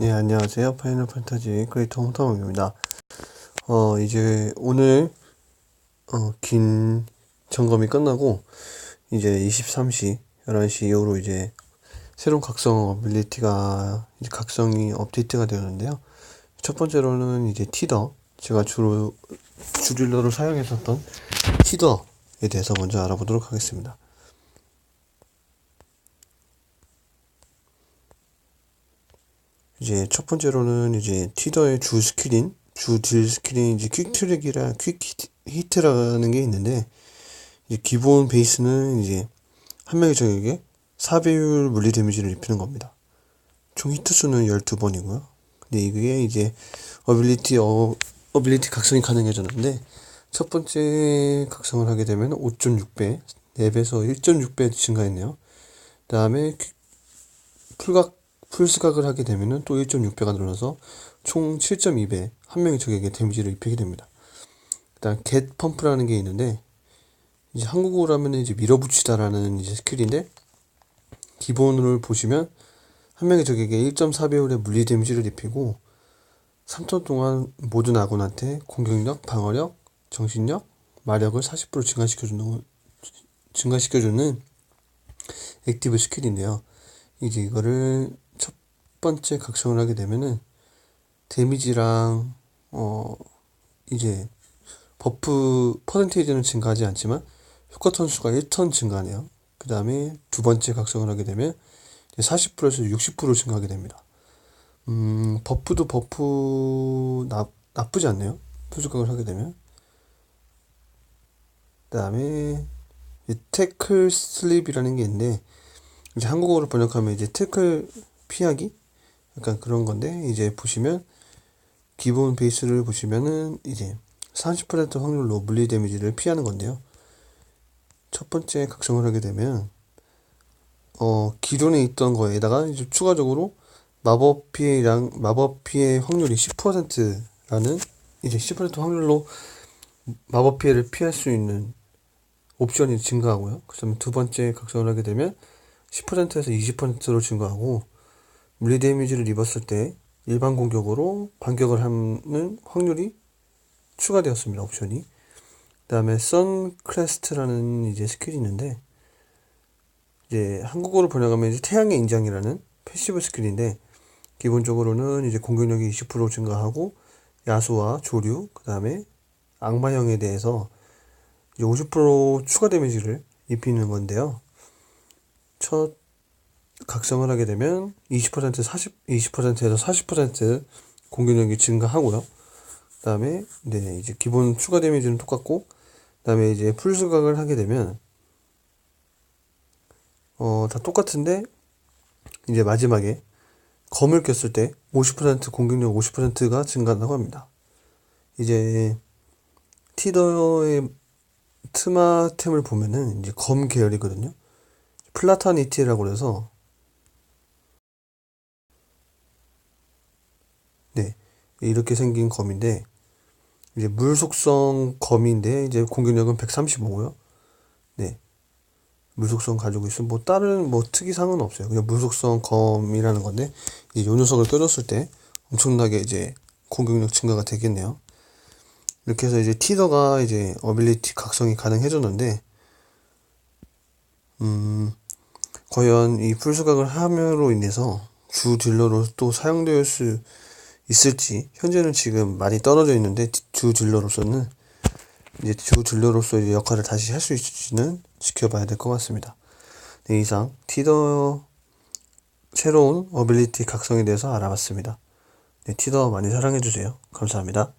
네, 안녕하세요. 파이널 판타지 크리에이터 홍타몽입니다. 어, 이제 오늘, 어, 긴 점검이 끝나고, 이제 23시, 11시 이후로 이제 새로운 각성 어빌리티가, 이제 각성이 업데이트가 되었는데요. 첫 번째로는 이제 티더, 제가 주로, 주릴러로 사용했었던 티더에 대해서 먼저 알아보도록 하겠습니다. 이제 첫 번째로는 이제 티더의 주 스킬인 주 딜 스킬인 이제 퀵 트랙이라 퀵 히트라는 게 있는데 이제 기본 베이스는 이제 한 명의 적에게 4배율 물리 데미지를 입히는 겁니다. 총 히트 수는 12번이고요. 근데 이게 이제 어빌리티 어, 어빌리티 각성이 가능해졌는데 첫 번째 각성을 하게 되면 5.6배, 4배에서 1.6배 증가했네요. 그 다음에 풀각 풀스각을 하게 되면은 또 1.6배가 늘어나서 총 7.2배 한 명의 적에게 데미지를 입히게 됩니다. 일단 get 펌프라는 게 있는데 이제 한국어로 하면 이제 밀어붙이다라는 이제 스킬인데 기본을 보시면 한 명의 적에게 1.4배율의 물리 데미지를 입히고 3턴 동안 모든 아군한테 공격력, 방어력, 정신력, 마력을 40% 증가시켜주는 증가시켜주는 액티브 스킬인데요. 이제 이거를 번째 각성을 하게 되면은 데미지랑 어 이제 버프 퍼센테이지는 증가하지 않지만 효과 턴수가 1턴 증가하네요. 그 다음에 두 번째 각성을 하게 되면 40%에서 60% 증가하게 됩니다. 음, 버프도 버프 나, 나쁘지 않네요. 표적각을 하게 되면. 그 다음에 태클 슬립이라는 게 있는데 이제 한국어로 번역하면 이제 태클 피하기 약간 그런 건데 이제 보시면 기본 베이스를 보시면은 이제 30% 확률로 물리 데미지를 피하는 건데요. 첫 번째 각성을 하게 되면 어 기존에 있던 거에다가 이제 추가적으로 마법 피해량 마법 피해 확률이 10%라는 이제 10% 확률로 마법 피해를 피할 수 있는 옵션이 증가하고요. 그다음에 두 번째 각성을 하게 되면 10%에서 20%로 증가하고 물리 데미지를 입었을 때 일반 공격으로 반격을 하는 확률이 추가되었습니다. 옵션이. 그 다음에 선크레스트라는 이제 스킬이 있는데 이제 한국어로 번역하면 이제 태양의 인장이라는 패시브 스킬인데 기본적으로는 이제 공격력이 20% 증가하고 야수와 조류 그 다음에 악마형에 대해서 이제 50% 추가 데미지를 입히는 건데요. 첫 각성을 하게 되면 20% 40 20%에서 40% 공격력이 증가하고요. 그다음에 네, 이제 기본 추가 데미지는 똑같고 그다음에 이제 풀 수각을 하게 되면 어, 다 똑같은데 이제 마지막에 검을 꼈을 때 50% 공격력 50%가 증가한다고 합니다. 이제 티더의 트마템을 보면은 이제 검 계열이거든요. 플라타니티라고 그래서 네. 이렇게 생긴 검인데 이제 물 속성 검인데 이제 공격력은 135고요. 네. 물 속성 가지고 있으면 뭐 다른 뭐 특이사항은 없어요. 그냥 물 속성 검이라는 건데 이제 요 녀석을 껴줬을 때 엄청나게 이제 공격력 증가가 되겠네요. 이렇게 해서 이제 티더가 이제 어빌리티 각성이 가능해졌는데 음 과연 이 풀수각을 함으로 인해서 주 딜러로 또 사용될 수 있을지 현재는 지금 많이 떨어져 있는데 주 딜러로서는 이제 주 딜러로서 이제 역할을 다시 할 수 있을지는 지켜봐야 될 것 같습니다. 네, 이상 티더 새로운 어빌리티 각성에 대해서 알아봤습니다. 네, 티더 많이 사랑해주세요. 감사합니다.